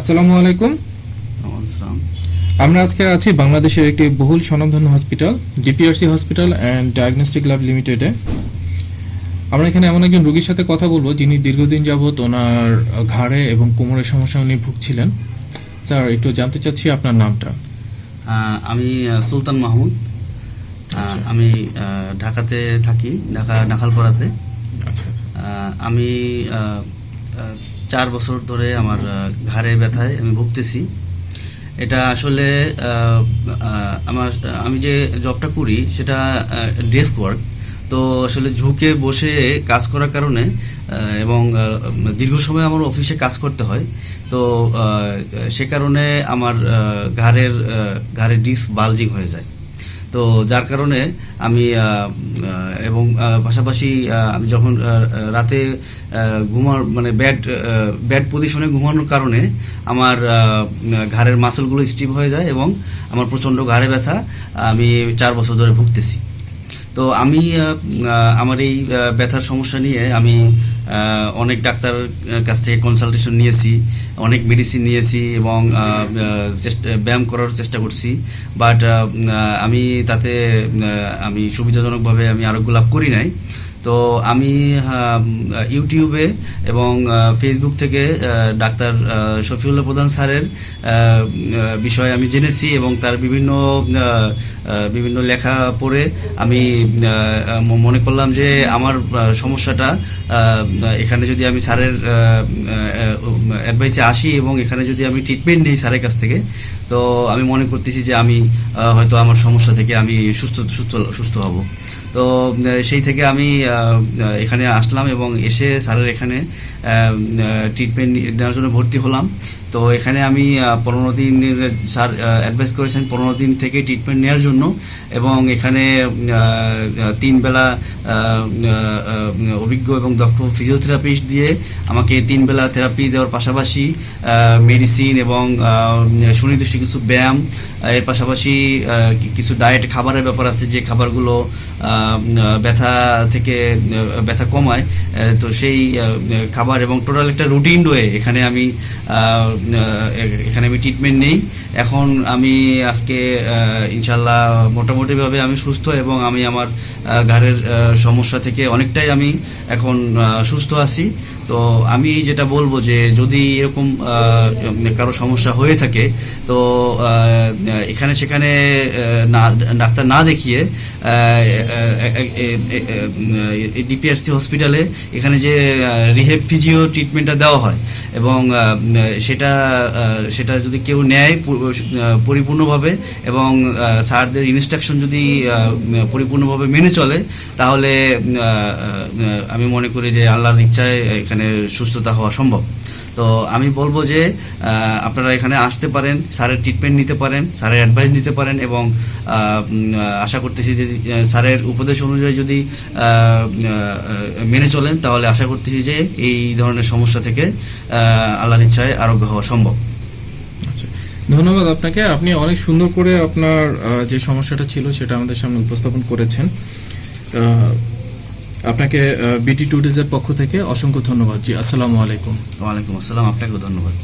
আসসালামু আলাইকুম। আমরা আজকে আছি বাংলাদেশের একটি বহুল স্বনামধন্য hospital DPRC hospital and diagnostic lab লিমিটেডে আমরা এখানে এমন একজন রোগীর সাথে কথা বলব যিনি দীর্ঘদিন যাবৎ ওনার ঘাড়ে এবং কোমরের সমস্যা উনি ভুগছিলেন। স্যার একটু জানতে চাচ্ছি আপনার নামটা। আমি সুলতান মাহমুদ। আচ্ছা। আমি ঢাকাতে থাকি ঢাকা নাখালপাড়াতে আচ্ছা আচ্ছা। আমি চার বছর ধরে আমার ঘাড়ে ব্যথায় আমি ভুগতেছি। এটা আসলে আমার আমি যে জবটা করি সেটা ডেস্ক ওয়ার্ক। তো আসলে ঝুঁকে বসে কাজ করার কারণে এবং দীর্ঘ সময় আমার অফিসে কাজ করতে হয়। তো সে কারণে আমার ঘাড়ের ঘাড়ের ডিস্ক বালজিং হয়ে যায়। তো যার কারণে আমি এবং পাশাপাশি আমি যখন রাতে ঘুমার মানে ব্যাড ব্যাড পজিশনে ঘুমানোর কারণে আমার ঘাড়ের মাসলগুলো স্টিভ হয়ে যায় এবং আমার প্রচণ্ড ঘাড়ে ব্যথা, আমি চার বছর ধরে ভুগতেছি। তো আমি আমার এই ব্যথার সমস্যা নিয়ে আমি অনেক ডাক্তার কাছ থেকে কনসালটেশন নিয়েছি, অনেক মেডিসিন নিয়েছি এবং ব্যায়াম করার চেষ্টা করছি। বাট আমি তাতে আমি সুবিধাজনকভাবে আমি আরোগ্য লাভ করি নাই। তো আমি ইউটিউবে এবং ফেসবুক থেকে ডাক্তার শফিউল্লাহ প্রধান স্যারের বিষয়ে আমি জেনেছি এবং তার বিভিন্ন বিভিন্ন লেখা পড়ে আমি মনে করলাম যে আমার সমস্যাটা এখানে যদি আমি স্যারের অ্যাডভাইসে আসি এবং এখানে যদি আমি ট্রিটমেন্ট নিই স্যারের কাছ থেকে, তো আমি মনে করতেছি যে আমি হয়তো আমার সমস্যা থেকে আমি সুস্থ সুস্থ সুস্থ হব। তো সেই থেকে আমি এখানে আসলাম এবং এসে স্যারের এখানে ট্রিটমেন্ট নেওয়ার জন্য ভর্তি হলাম। তো এখানে আমি পনেরো দিনের স্যার অ্যাডভাইস করেছেন পনেরো দিন থেকে ট্রিটমেন্ট নেওয়ার জন্য এবং এখানে তিন বেলা অভিজ্ঞ এবং দক্ষ ফিজিওথেরাপিস্ট দিয়ে আমাকে তিন বেলা থেরাপি দেওয়ার পাশাপাশি মেডিসিন এবং সুনির্দিষ্ট কিছু ব্যায়াম এর পাশাপাশি কিছু ডায়েট খাবারের ব্যাপার আছে যে খাবারগুলো ব্যথা থেকে ব্যথা কমায় তো সেই খাবার এবং টোটাল একটা রুটিন রয়ে এখানে আমি এখানে আমি ট্রিটমেন্ট নেই। এখন আমি আজকে ইনশাল্লাহ মোটামুটিভাবে আমি সুস্থ এবং আমি আমার ঘরের ঘাড়ের সমস্যা থেকে অনেকটাই আমি এখন সুস্থ আছি। তো আমি যেটা বলব যে যদি এরকম কারও সমস্যা হয়ে থাকে, তো এখানে সেখানে না, ডাক্তার না দেখিয়ে ডিপিআরসি হসপিটালে এখানে যে রিহেব ফিজিও ট্রিটমেন্টটা দেওয়া হয় এবং সেটা সেটা যদি কেউ নেয় পরিপূর্ণভাবে এবং স্যারদের ইনস্ট্রাকশন যদি পরিপূর্ণভাবে মেনে চলে, তাহলে আমি মনে করি যে আল্লাহর ইচ্ছায় এখানে সুস্থতা হওয়া সম্ভব। তো আমি বলব যে আপনারা এখানে আসতে পারেন, স্যারের ট্রিটমেন্ট নিতে পারেন, স্যারের অ্যাডভাইস নিতে পারেন এবং আশা করতেছি যে স্যারের উপদেশ অনুযায়ী যদি মেনে চলেন, তাহলে আশা করতেছি যে এই ধরনের সমস্যা থেকে আল্লাহর ইচ্ছায় আরোগ্য হওয়া সম্ভব। আচ্ছা ধন্যবাদ আপনাকে। আপনি অনেক সুন্দর করে আপনার যে সমস্যাটা ছিল সেটা আমাদের সামনে উপস্থাপন করেছেন। আপনাকে বিটি টুডেজের পক্ষ থেকে অসংখ্য ধন্যবাদ জি। আসসালামু আলাইকুম। ওয়ালাইকুম আসসালাম আপনাকেও ধন্যবাদ।